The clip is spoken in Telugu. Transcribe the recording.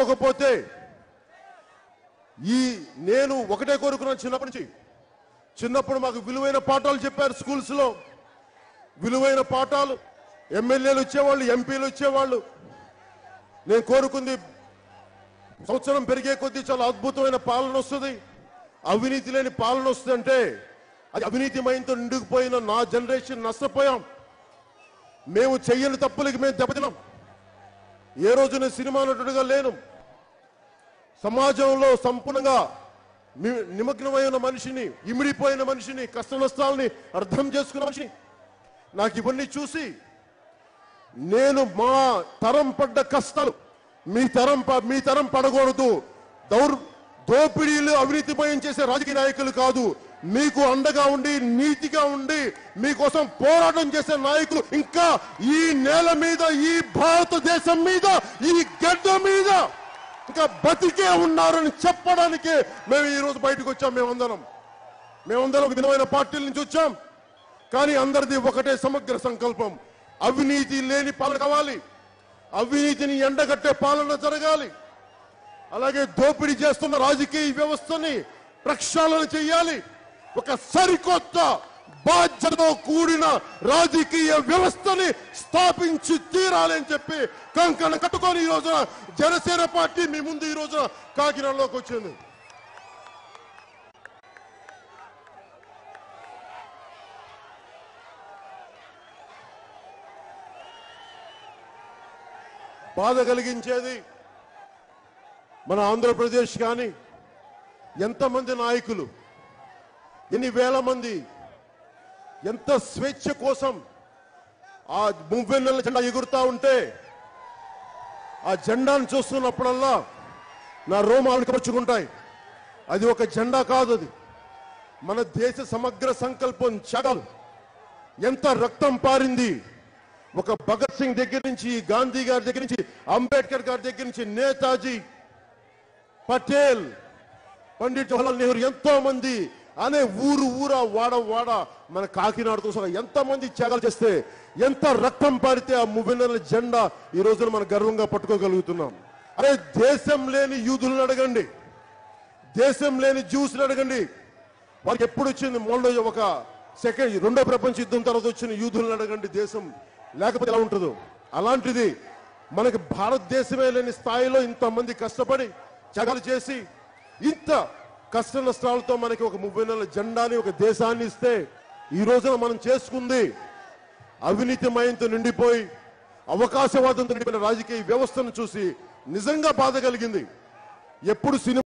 పోకపోతే ఈ నేను ఒకటే కోరుకున్నాను చిన్నప్పటి నుంచి. చిన్నప్పుడు మాకు విలువైన పాఠాలు చెప్పారు స్కూల్స్లో విలువైన పాఠాలు ఎమ్మెల్యేలు వచ్చేవాళ్ళు ఎంపీలు వచ్చేవాళ్ళు నేను కోరుకుంది సంవత్సరం పెరిగే కొద్దీ చాలా అద్భుతమైన పాలన వస్తుంది. అవినీతి లేని పాలన వస్తుందంటే అది అవినీతిమయంతో నిండుకుపోయిన నా జనరేషన్ నష్టపోయాం. మేము చెయ్యని తప్పులకి మేము దెబ్బతిన్నాం. ఏ రోజు నేను సినిమా నటుడుగా లేను. సమాజంలో సంపూర్ణంగా ని- నిమగ్నమై ఉన్న మనిషిని ఇమిడిపోయిన మనిషిని కష్ట నష్టాలని అర్థం చేసుకున్న మనిషిని నాకు ఇవన్నీ చూసి నేను మా తరం పడ్డ కష్టాలు మీ తరం ప- మీ తరం పడకూడదు. దౌర్ దోపిడీలు అవినీతిమయం చేసే రాజకీయ నాయకులు కాదు. మీకు అండగా ఉండి నీతిగా ఉండి మీకోసం పోరాటం చేసే నాయకులు ఇంకా ఈ నేల మీద ఈ భారతదేశం మీద ఈ గడ్డ మీద ఇంకా బతికే ఉన్నారని చెప్పడానికి మేము ఈరోజు బయటకు వచ్చాం మేమందరం. మేమందరం విధమైన పార్టీల నుంచి వచ్చాం. కానీ అందరిది ఒకటే సమగ్ర సంకల్పం. అవినీతి లేని పాలన కావాలి. అవినీతిని ఎండగట్టే పాలన జరగాలి. అలాగే దోపిడీ చేస్తున్న రాజకీయ వ్యవస్థని ప్రక్షాళన చేయాలి. ఒక సరికొత్త బాధ్యతతో కూడిన రాజకీయ వ్యవస్థని స్థాపించి తీరాలి అని చెప్పి కంకణ కట్టుకొని ఈ రోజున జనసేన పార్టీ మీ ముందు ఈ రోజున కాకినాడలోకి వచ్చింది. బాధ కలిగించేది మన ఆంధ్రప్రదేశ్ కానీ ఎంతమంది నాయకులు ఎన్ని వేల మంది? ఎంత స్వేచ్ఛ కోసం ఆ మువ్వెన్నెల జెండా ఎగురుతా ఉంటే ఆ జెండాను చూస్తున్నప్పుడల్లా నా రోమాలు కపరుచుకుంటాయి అది ఒక జెండా కాదు అది. మన దేశ సమగ్ర సంకల్పం చగల్ ఎంత రక్తం పారింది. ఒక భగత్ సింగ్ దగ్గర నుంచి గాంధీ గారి దగ్గర నుంచి అంబేద్కర్ గారి దగ్గర నుంచి నేతాజీ పటేల్ పండిట్ జవహర్లాల్ నెహ్రూ ఎంతో మంది అనే ఊరు ఊర వాడ వాడ మన కాకినాడతో సహా ఎంతమంది త్యాగాలు చేస్తే ఎంత రక్తం పారితే ఆ మువ్వెన్నెల జెండా ఈ రోజున మనం గర్వంగా పట్టుకోగలుగుతున్నాం. అరే దేశం లేని యూదులను అడగండి. దేశం లేని జ్యూస్ని అడగండి. వాళ్ళకి ఎప్పుడు వచ్చింది మొన్న ఒక సెకండ్ రెండో ప్రపంచ యుద్ధం తర్వాత వచ్చిన యూదులను అడగండి దేశం. లేకపోతే ఎలా ఉంటుందో? అలాంటిది మనకి భారతదేశమే లేని స్థాయిలో ఇంతమంది కష్టపడి చగలు చేసి ఇంత కష్ట నష్టాలతో మనకి ఒక ముప్పై నెలల జెండాని ఒక దేశాన్ని ఇస్తే ఈ రోజున మనం చేసుకుంది అవినీతిమయంతో నిండిపోయి అవకాశవాదంతో నిండిపోయిన రాజకీయ వ్యవస్థను చూసి నిజంగా బాధ కలిగింది. ఎప్పుడు సినిమా